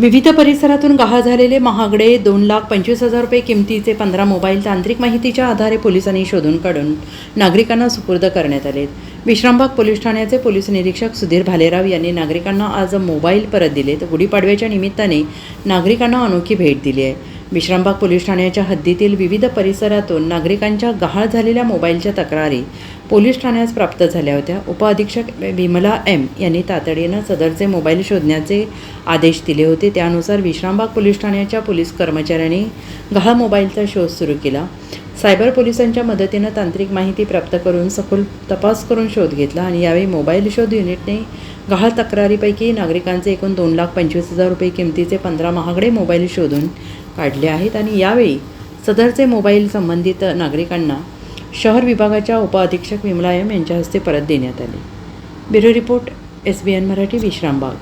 विविध परिसरातून गहाळ झालेले महागडे दोन लाख पंचवीस हजार रुपये किमतीचे पंधरा मोबाईल तांत्रिक माहितीच्या आधारे पोलिसांनी शोधून काढून नागरिकांना सुपूर्द करण्यात आले. विश्रामबाग पोलीस ठाण्याचे पोलीस निरीक्षक सुधीर भालेराव यांनी नागरिकांना आज मोबाईल परत दिले तर गुढीपाडव्याच्या निमित्ताने नागरिकांना अनोखी भेट दिली आहे. विश्रामबाग पोलीस ठाण्याच्या हद्दीतील विविध परिसरातून नागरिकांच्या गहाळ झालेल्या मोबाईलच्या तक्रारी पोलीस ठाण्यास प्राप्त झाल्या होत्या. उपअधीक्षक विमला एम यांनी तातडीनं सदरचे मोबाईल शोधण्याचे आदेश दिले होते. त्यानुसार विश्रामबाग पोलीस ठाण्याच्या पोलीस कर्मचाऱ्यांनी गहाळ मोबाईलचा शोध सुरू केला. सायबर पोलिसांच्या मदतीनं तांत्रिक माहिती प्राप्त करून सखोल तपास करून शोध घेतला आणि यावेळी मोबाईल शोध युनिटने गहाळ तक्रारीपैकी नागरिकांचे एकूण दोन लाख पंचवीस हजार रुपये किमतीचे पंधरा महागडे मोबाईल शोधून काढले आहेत आणि यावेळी सदरचे मोबाईल संबंधित नागरिकांना शहर विभागाच्या उपअधीक्षक विमला एम यांच्या हस्ते परत देण्यात आले. Bureau report S B N Marathi Vishrambag.